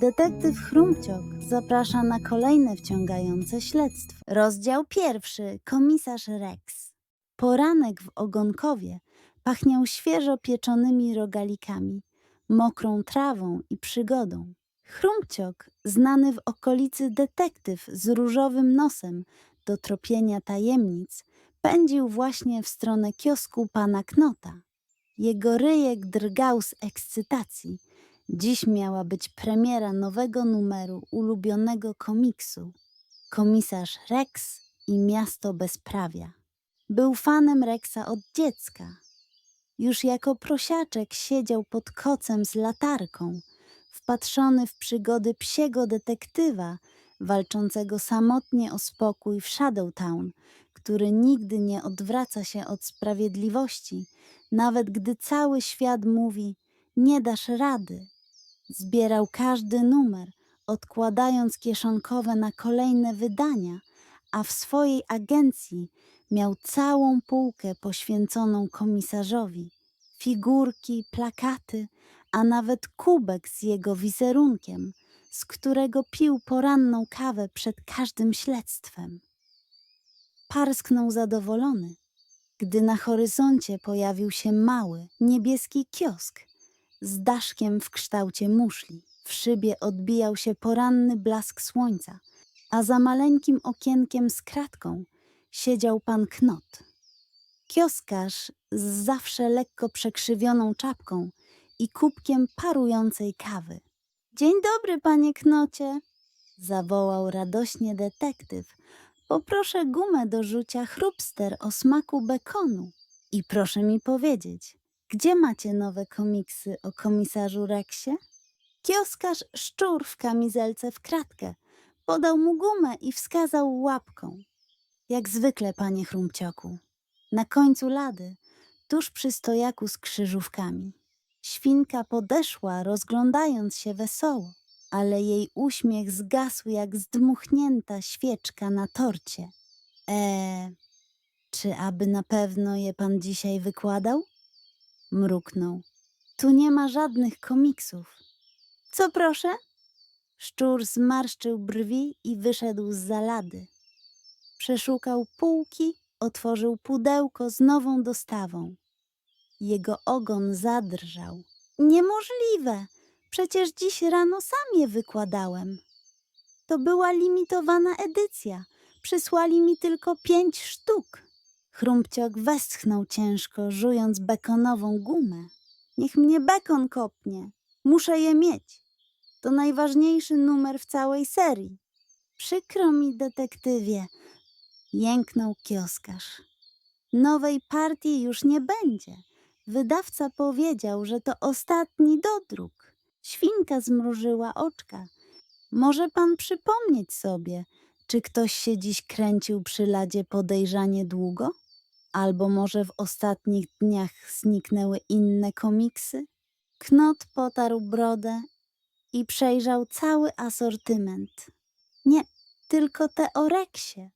Detektyw Chrumciok zaprasza na kolejne wciągające śledztwo. Rozdział pierwszy. Komisarz Rex. Poranek w Ogonkowie pachniał świeżo pieczonymi rogalikami, mokrą trawą i przygodą. Chrumciok, znany w okolicy detektyw z różowym nosem do tropienia tajemnic, pędził właśnie w stronę kiosku pana Knota. Jego ryjek drgał z ekscytacji. Dziś miała być premiera nowego numeru ulubionego komiksu. Komisarz Rex i Miasto Bezprawia. Był fanem Rexa od dziecka. Już jako prosiaczek siedział pod kocem z latarką, wpatrzony w przygody psiego detektywa walczącego samotnie o spokój w Shadowtown, który nigdy nie odwraca się od sprawiedliwości, nawet gdy cały świat mówi: Nie dasz rady. Zbierał każdy numer, odkładając kieszonkowe na kolejne wydania, a w swojej agencji miał całą półkę poświęconą komisarzowi. Figurki, plakaty, a nawet kubek z jego wizerunkiem, z którego pił poranną kawę przed każdym śledztwem. Parsknął zadowolony, gdy na horyzoncie pojawił się mały, niebieski kiosk z daszkiem w kształcie muszli. W szybie odbijał się poranny blask słońca, a za maleńkim okienkiem z kratką siedział pan Knot. Kioskarz z zawsze lekko przekrzywioną czapką i kubkiem parującej kawy. Dzień dobry, panie Knocie, zawołał radośnie detektyw. Poproszę gumę do rzucia chrupster o smaku bekonu. I proszę mi powiedzieć, gdzie macie nowe komiksy o komisarzu Rexie? Kioskarz szczur w kamizelce w kratkę podał mu gumę i wskazał łapką. Jak zwykle, panie Chrumcioku. Na końcu lady, tuż przy stojaku z krzyżówkami. Świnka podeszła, rozglądając się wesoło, ale jej uśmiech zgasł jak zdmuchnięta świeczka na torcie. E, czy aby na pewno je pan dzisiaj wykładał? Mruknął. Tu nie ma żadnych komiksów. Co proszę? Szczur zmarszczył brwi i wyszedł z zalady. Przeszukał półki, otworzył pudełko z nową dostawą. Jego ogon zadrżał. Niemożliwe! Przecież dziś rano sam je wykładałem. To była limitowana edycja. Przysłali mi tylko pięć sztuk. Chrumpciok westchnął ciężko, żując bekonową gumę. Niech mnie bekon kopnie. Muszę je mieć. To najważniejszy numer w całej serii. Przykro mi, detektywie, jęknął kioskarz. Nowej partii już nie będzie. Wydawca powiedział, że to ostatni dodruk. Świnka zmrużyła oczka. Może pan przypomnieć sobie, czy ktoś się dziś kręcił przy ladzie podejrzanie długo? Albo może w ostatnich dniach zniknęły inne komiksy? Knot potarł brodę i przejrzał cały asortyment. Nie, tylko te o Reksie.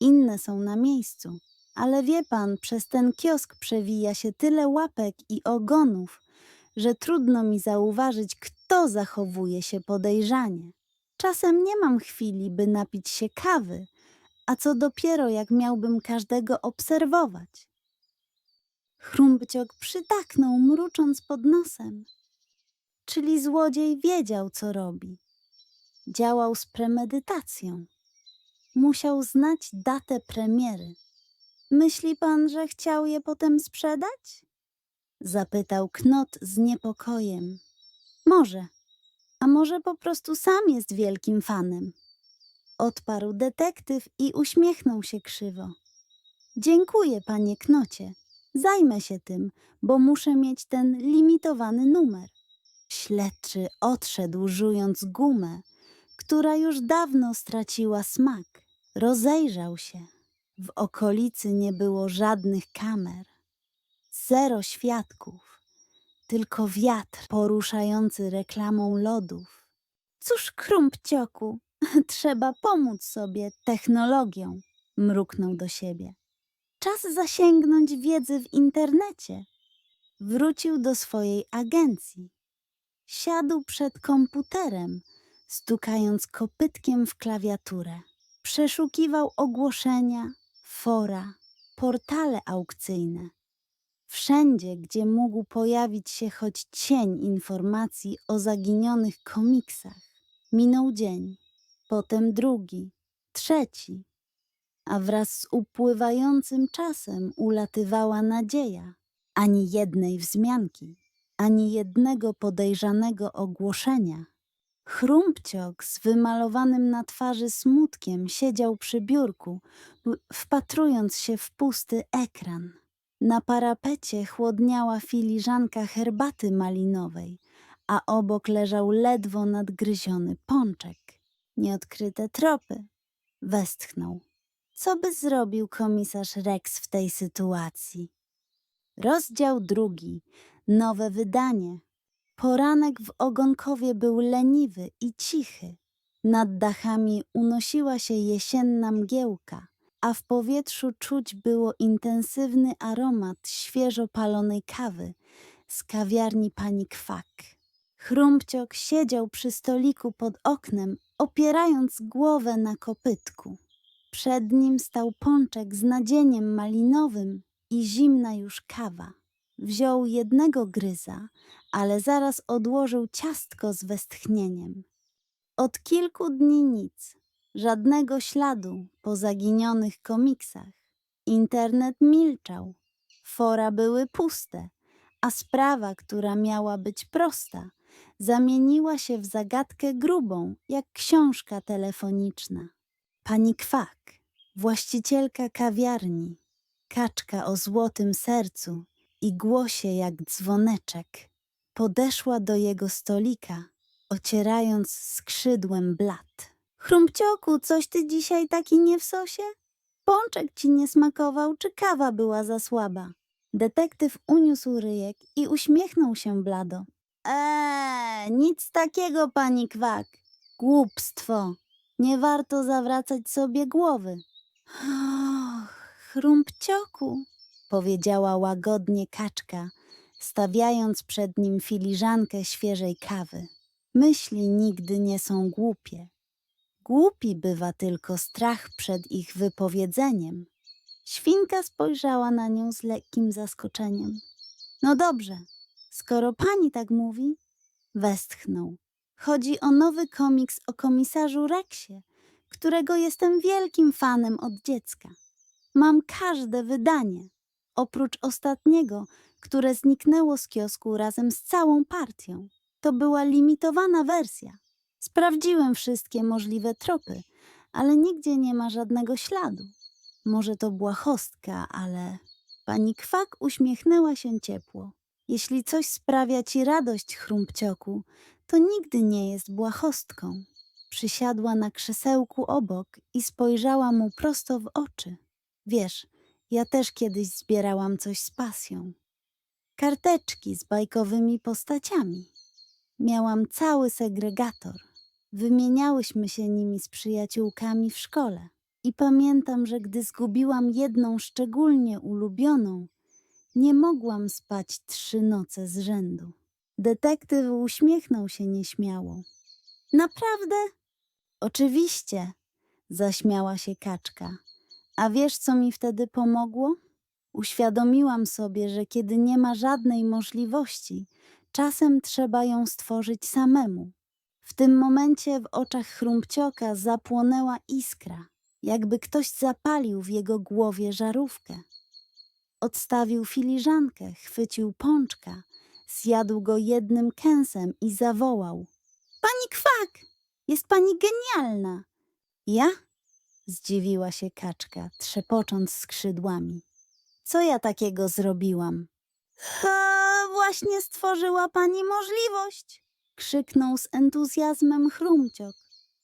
Inne są na miejscu, ale wie pan, przez ten kiosk przewija się tyle łapek i ogonów, że trudno mi zauważyć, kto zachowuje się podejrzanie. Czasem nie mam chwili, by napić się kawy, a co dopiero jak miałbym każdego obserwować. Chrumpciok przytaknął, mrucząc pod nosem. Czyli złodziej wiedział, co robi. Działał z premedytacją. Musiał znać datę premiery. Myśli pan, że chciał je potem sprzedać? Zapytał Knot z niepokojem. Może, a może po prostu sam jest wielkim fanem. Odparł detektyw i uśmiechnął się krzywo. Dziękuję, panie Knocie. Zajmę się tym, bo muszę mieć ten limitowany numer. Śledczy odszedł, żując gumę, która już dawno straciła smak. Rozejrzał się. W okolicy nie było żadnych kamer. Zero świadków, tylko wiatr poruszający reklamą lodów. Cóż, krumpcioku, trzeba pomóc sobie technologią, mruknął do siebie. Czas zasięgnąć wiedzy w internecie. Wrócił do swojej agencji. siadł przed komputerem, stukając kopytkiem w klawiaturę. Przeszukiwał ogłoszenia, fora, portale aukcyjne. Wszędzie, gdzie mógł pojawić się choć cień informacji o zaginionych komiksach. Minął dzień, potem drugi, trzeci, a wraz z upływającym czasem ulatywała nadzieja. Ani jednej wzmianki, ani jednego podejrzanego ogłoszenia. Chrumpciok z wymalowanym na twarzy smutkiem siedział przy biurku, wpatrując się w pusty ekran. Na parapecie chłodniała filiżanka herbaty malinowej, a obok leżał ledwo nadgryziony pączek. Nieodkryte tropy. Westchnął. Co by zrobił komisarz Rex w tej sytuacji? Rozdział drugi. Nowe wydanie. Poranek w Ogonkowie był leniwy i cichy. Nad dachami unosiła się jesienna mgiełka, a w powietrzu czuć było intensywny aromat świeżo palonej kawy z kawiarni pani Kwak. Chrumpciok siedział przy stoliku pod oknem, opierając głowę na kopytku. Przed nim stał pączek z nadzieniem malinowym i zimna już kawa. Wziął jednego gryza, ale zaraz odłożył ciastko z westchnieniem. Od kilku dni nic, żadnego śladu po zaginionych komiksach. Internet milczał, fora były puste, a sprawa, która miała być prosta, zamieniła się w zagadkę grubą, jak książka telefoniczna. Pani Kwak, właścicielka kawiarni, kaczka o złotym sercu i głosie jak dzwoneczek, podeszła do jego stolika, ocierając skrzydłem blat. Chrumpcioku, coś ty dzisiaj taki nie w sosie? Pączek ci nie smakował, czy kawa była za słaba? Detektyw uniósł ryjek i uśmiechnął się blado. Eee, nic takiego, pani Kwak. Głupstwo. Nie warto zawracać sobie głowy. Och, chrumpcioku, powiedziała łagodnie kaczka, stawiając przed nim filiżankę świeżej kawy. Myśli nigdy nie są głupie. Głupi bywa tylko strach przed ich wypowiedzeniem. Świnka spojrzała na nią z lekkim zaskoczeniem. No dobrze, skoro pani tak mówi, westchnął. Chodzi o nowy komiks o komisarzu Rexie, którego jestem wielkim fanem od dziecka. Mam każde wydanie, oprócz ostatniego, które zniknęło z kiosku razem z całą partią. To była limitowana wersja. Sprawdziłem wszystkie możliwe tropy, ale nigdzie nie ma żadnego śladu. Może to błahostka, ale. Pani Kwak uśmiechnęła się ciepło. Jeśli coś sprawia ci radość, chrumpcioku, to nigdy nie jest błahostką. Przysiadła na krzesełku obok i spojrzała mu prosto w oczy. Wiesz, ja też kiedyś zbierałam coś z pasją. Karteczki z bajkowymi postaciami. Miałam cały segregator. Wymieniałyśmy się nimi z przyjaciółkami w szkole. I pamiętam, że gdy zgubiłam jedną szczególnie ulubioną, nie mogłam spać trzy noce z rzędu. Detektyw uśmiechnął się nieśmiało. Naprawdę? Oczywiście, zaśmiała się kaczka. A wiesz, co mi wtedy pomogło? Uświadomiłam sobie, że kiedy nie ma żadnej możliwości, czasem trzeba ją stworzyć samemu. W tym momencie w oczach chrumpcioka zapłonęła iskra, jakby ktoś zapalił w jego głowie żarówkę. Odstawił filiżankę, chwycił pączka, zjadł go jednym kęsem i zawołał: Pani Kwak, jest pani genialna! Ja? Zdziwiła się kaczka, trzepocząc skrzydłami. Co ja takiego zrobiłam? Ha, właśnie stworzyła pani możliwość! Krzyknął z entuzjazmem chrumciok,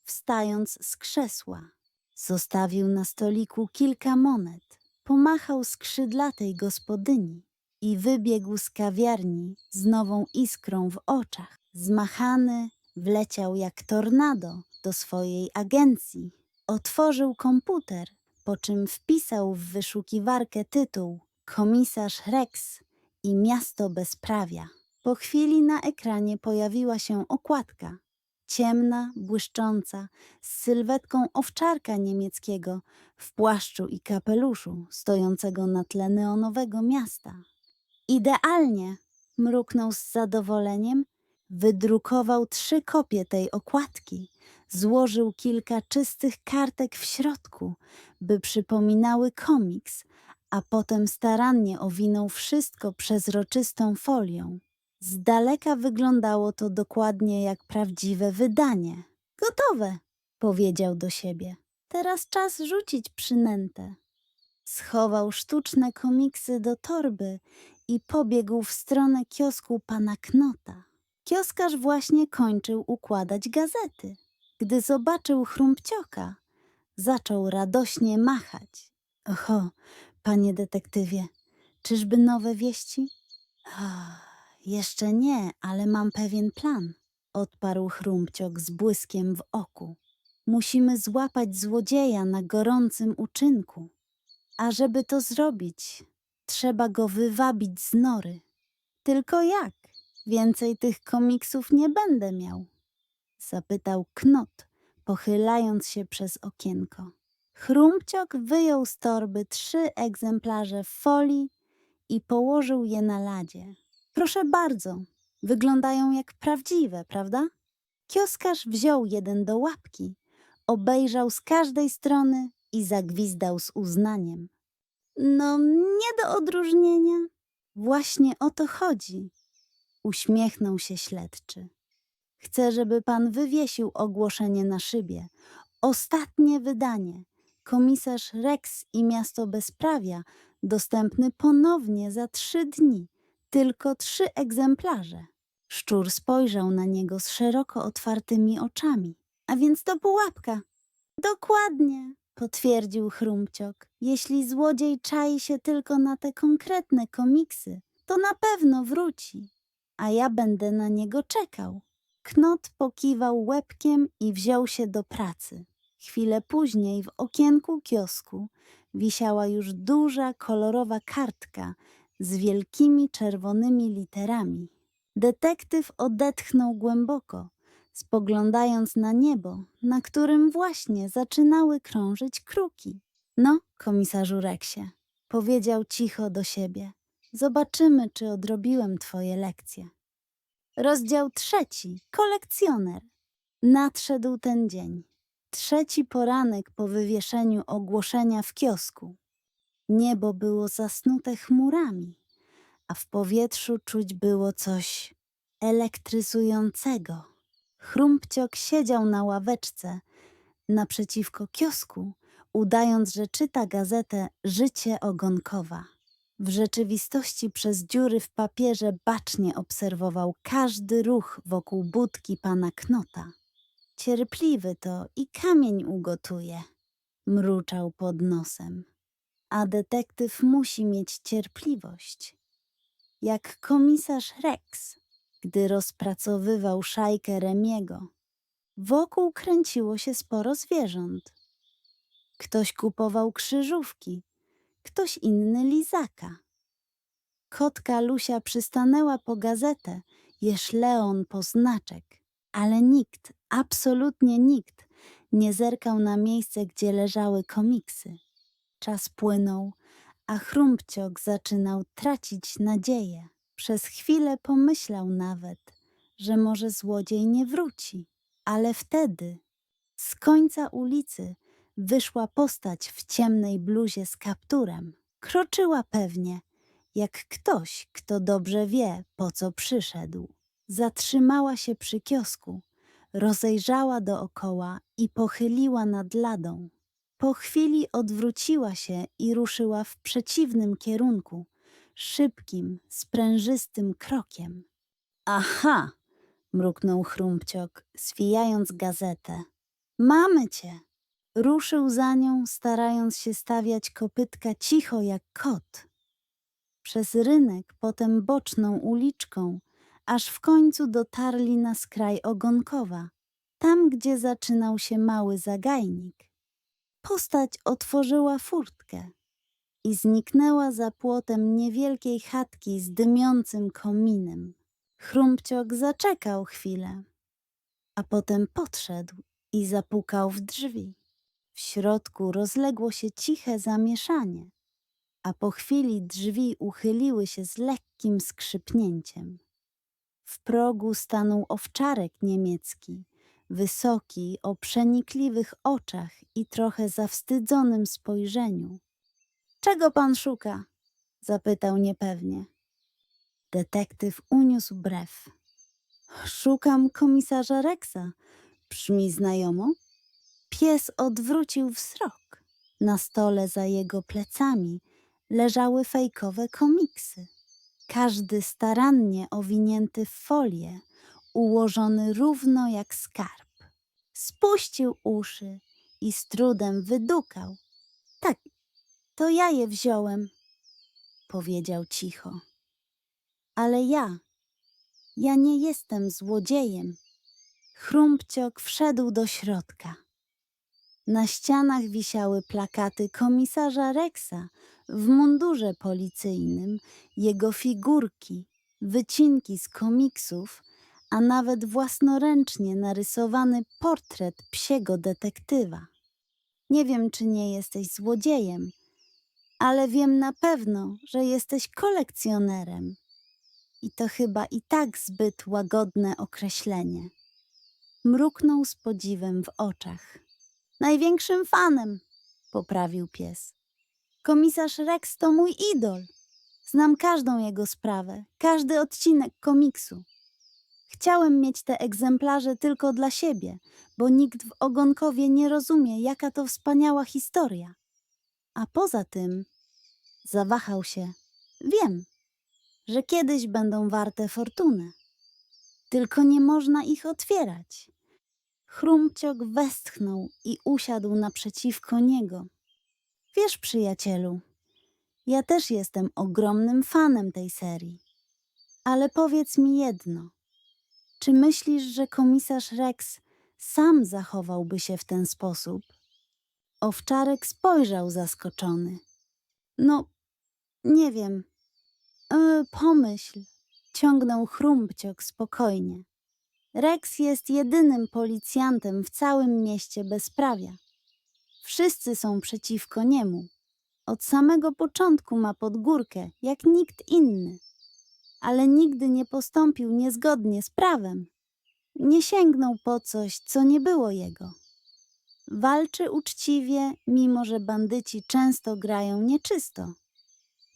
wstając z krzesła. Zostawił na stoliku kilka monet, pomachał skrzydlatej gospodyni i wybiegł z kawiarni z nową iskrą w oczach. Zmachany wleciał jak tornado do swojej agencji. Otworzył komputer, po czym wpisał w wyszukiwarkę tytuł Komisarz Rex i Miasto Bezprawia. Po chwili na ekranie pojawiła się okładka. Ciemna, błyszcząca, z sylwetką owczarka niemieckiego w płaszczu i kapeluszu, stojącego na tle neonowego miasta. Idealnie, mruknął z zadowoleniem, wydrukował trzy kopie tej okładki, złożył kilka czystych kartek w środku, by przypominały komiks, a potem starannie owinął wszystko przezroczystą folią. Z daleka wyglądało to dokładnie jak prawdziwe wydanie. Gotowe, powiedział do siebie. Teraz czas rzucić przynętę. Schował sztuczne komiksy do torby i pobiegł w stronę kiosku pana Knota. Kioskarz właśnie kończył układać gazety. Gdy zobaczył chrumpcioka, zaczął radośnie machać. Oho, panie detektywie, czyżby nowe wieści? Jeszcze nie, ale mam pewien plan, odparł chrumpciok z błyskiem w oku. Musimy złapać złodzieja na gorącym uczynku. A żeby to zrobić, trzeba go wywabić z nory. Tylko jak? Więcej tych komiksów nie będę miał. Zapytał Knot, pochylając się przez okienko. Chrumpciok wyjął z torby trzy egzemplarze folii i położył je na ladzie. Proszę bardzo, wyglądają jak prawdziwe, prawda? Kioskarz wziął jeden do łapki, obejrzał z każdej strony i zagwizdał z uznaniem. No, nie do odróżnienia. Właśnie o to chodzi. Uśmiechnął się śledczy. Chcę, żeby pan wywiesił ogłoszenie na szybie. Ostatnie wydanie. Komisarz Rex i Miasto Bezprawia dostępny ponownie za trzy dni. Tylko trzy egzemplarze. Szczur spojrzał na niego z szeroko otwartymi oczami. A więc to pułapka. Dokładnie, potwierdził Chrumpciok. Jeśli złodziej czai się tylko na te konkretne komiksy, to na pewno wróci, a ja będę na niego czekał. Knot pokiwał łebkiem i wziął się do pracy. Chwilę później w okienku kiosku wisiała już duża, kolorowa kartka z wielkimi czerwonymi literami. Detektyw odetchnął głęboko, spoglądając na niebo, na którym właśnie zaczynały krążyć kruki. No, komisarzu Reksie, powiedział cicho do siebie. Zobaczymy, czy odrobiłem twoje lekcje. Rozdział trzeci. Kolekcjoner. Nadszedł ten dzień. Trzeci poranek po wywieszeniu ogłoszenia w kiosku. Niebo było zasnute chmurami, a w powietrzu czuć było coś elektryzującego. Chrumpciok siedział na ławeczce naprzeciwko kiosku, udając, że czyta gazetę Życie ogonkowa. W rzeczywistości przez dziury w papierze bacznie obserwował każdy ruch wokół budki pana Knota. Cierpliwy to i kamień ugotuje, mruczał pod nosem. A detektyw musi mieć cierpliwość. Jak komisarz Rex, gdy rozpracowywał szajkę Remiego. Wokół kręciło się sporo zwierząt. Ktoś kupował krzyżówki, ktoś inny lizaka. Kotka Lusia przystanęła po gazetę, jeż Leon po znaczek, ale nikt, absolutnie nikt, nie zerkał na miejsce, gdzie leżały komiksy. Czas płynął, a chrumpciok zaczynał tracić nadzieję. Przez chwilę pomyślał nawet, że może złodziej nie wróci, ale wtedy z końca ulicy wyszła postać w ciemnej bluzie z kapturem. Kroczyła pewnie, jak ktoś, kto dobrze wie, po co przyszedł. Zatrzymała się przy kiosku, rozejrzała dookoła i pochyliła nad ladą. Po chwili odwróciła się i ruszyła w przeciwnym kierunku, szybkim, sprężystym krokiem. Aha! mruknął chrumpciok, zwijając gazetę. Mamy cię! Ruszył za nią, starając się stawiać kopytka cicho jak kot. Przez rynek, potem boczną uliczką, aż w końcu dotarli na skraj ogonkowa, tam gdzie zaczynał się mały zagajnik. Postać otworzyła furtkę i zniknęła za płotem niewielkiej chatki z dymiącym kominem. Chrumpciok zaczekał chwilę, a potem podszedł i zapukał w drzwi. W środku rozległo się ciche zamieszanie, a po chwili drzwi uchyliły się z lekkim skrzypnięciem. W progu stanął owczarek niemiecki, wysoki, o przenikliwych oczach i trochę zawstydzonym spojrzeniu. Czego pan szuka? zapytał niepewnie. Detektyw uniósł brew. Szukam komisarza Rexa. Brzmi znajomo? Pies odwrócił wzrok. Na stole za jego plecami leżały fejkowe komiksy. Każdy starannie owinięty w folię, ułożony równo jak skarb. Spuścił uszy i z trudem wydukał. Tak, to ja je wziąłem, powiedział cicho. Ale ja, ja nie jestem złodziejem. Chrumpciok wszedł do środka. Na ścianach wisiały plakaty komisarza Rexa w mundurze policyjnym, jego figurki, wycinki z komiksów, a nawet własnoręcznie narysowany portret psiego detektywa. Nie wiem, czy nie jesteś złodziejem, ale wiem na pewno, że jesteś kolekcjonerem. I to chyba i tak zbyt łagodne określenie. Mruknął z podziwem w oczach. Największym fanem, poprawił pies. Komisarz Rex to mój idol. Znam każdą jego sprawę, każdy odcinek komiksu. Chciałem mieć te egzemplarze tylko dla siebie, bo nikt w Ogonkowie nie rozumie, jaka to wspaniała historia. A poza tym, zawahał się, wiem, że kiedyś będą warte fortunę. Tylko nie można ich otwierać. Chrumciok westchnął i usiadł naprzeciwko niego. Wiesz, przyjacielu, ja też jestem ogromnym fanem tej serii. Ale powiedz mi jedno. Czy myślisz, że komisarz Rex sam zachowałby się w ten sposób? Owczarek spojrzał zaskoczony. No, nie wiem. E, pomyśl, ciągnął chrumpciok spokojnie. Rex jest jedynym policjantem w całym mieście bezprawia. Wszyscy są przeciwko niemu. Od samego początku ma podgórkę, jak nikt inny. Ale nigdy nie postąpił niezgodnie z prawem. Nie sięgnął po coś, co nie było jego. Walczy uczciwie, mimo że bandyci często grają nieczysto.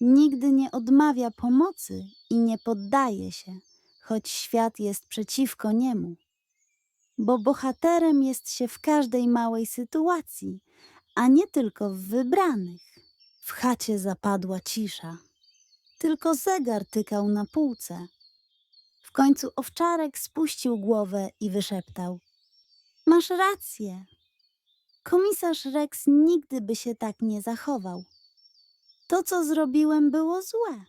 Nigdy nie odmawia pomocy i nie poddaje się, choć świat jest przeciwko niemu. Bo bohaterem jest się w każdej małej sytuacji, a nie tylko w wybranych. W chacie zapadła cisza. Tylko zegar tykał na półce. W końcu owczarek spuścił głowę i wyszeptał: Masz rację. Komisarz Rex nigdy by się tak nie zachował. To, co zrobiłem, było złe.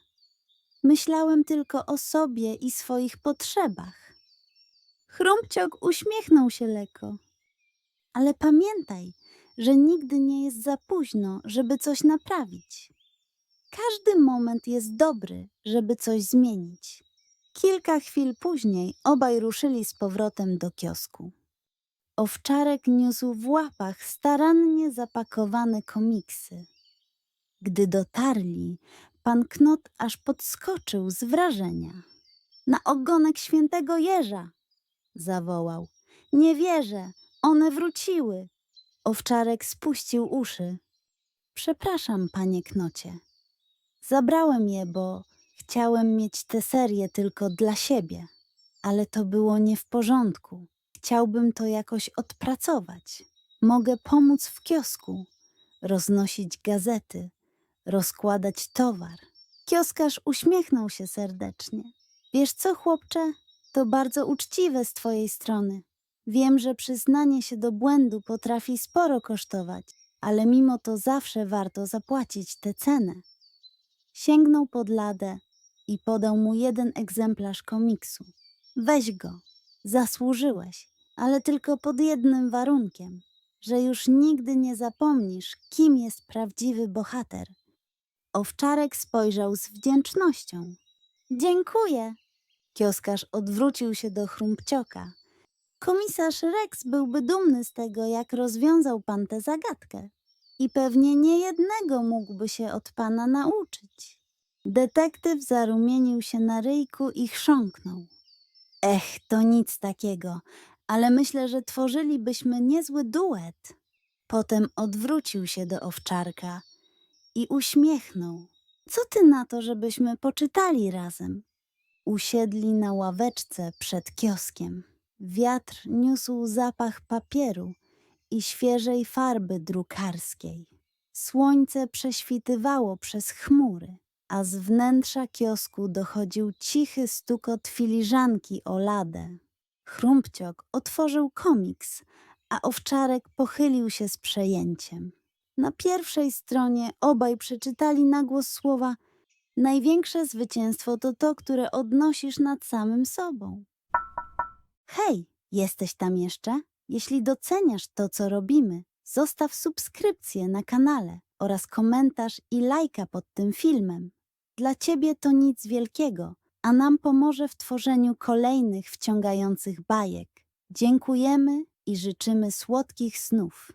Myślałem tylko o sobie i swoich potrzebach. Chrumpciok uśmiechnął się lekko. Ale pamiętaj, że nigdy nie jest za późno, żeby coś naprawić. Każdy moment jest dobry, żeby coś zmienić. Kilka chwil później obaj ruszyli z powrotem do kiosku. Owczarek niósł w łapach starannie zapakowane komiksy. Gdy dotarli, pan Knot aż podskoczył z wrażenia. Na ogonek świętego jeża! zawołał. Nie wierzę, one wróciły. Owczarek spuścił uszy. Przepraszam, panie Knocie. Zabrałem je, bo chciałem mieć tę serię tylko dla siebie, ale to było nie w porządku. Chciałbym to jakoś odpracować. Mogę pomóc w kiosku, roznosić gazety, rozkładać towar. Kioskarz uśmiechnął się serdecznie. Wiesz co, chłopcze? To bardzo uczciwe z twojej strony. Wiem, że przyznanie się do błędu potrafi sporo kosztować, ale mimo to zawsze warto zapłacić tę cenę. Sięgnął pod ladę i podał mu jeden egzemplarz komiksu. Weź go, zasłużyłeś, ale tylko pod jednym warunkiem, że już nigdy nie zapomnisz, kim jest prawdziwy bohater. Owczarek spojrzał z wdzięcznością. Dziękuję, Kioskarz odwrócił się do chrumpcioka. Komisarz Rex byłby dumny z tego, jak rozwiązał pan tę zagadkę. I pewnie niejednego mógłby się od pana nauczyć. Detektyw zarumienił się na ryjku i chrząknął. Ech, to nic takiego, ale myślę, że tworzylibyśmy niezły duet. Potem odwrócił się do owczarka i uśmiechnął. Co ty na to, żebyśmy poczytali razem? Usiedli na ławeczce przed kioskiem. Wiatr niósł zapach papieru i świeżej farby drukarskiej. Słońce prześwitywało przez chmury, a z wnętrza kiosku dochodził cichy stukot filiżanki o ladę. Chrumpciok otworzył komiks, a owczarek pochylił się z przejęciem. Na pierwszej stronie obaj przeczytali na głos słowa Największe zwycięstwo to to, które odnosisz nad samym sobą. Hej, jesteś tam jeszcze? Jeśli doceniasz to, co robimy, zostaw subskrypcję na kanale oraz komentarz i lajka pod tym filmem. Dla ciebie to nic wielkiego, a nam pomoże w tworzeniu kolejnych wciągających bajek. Dziękujemy i życzymy słodkich snów.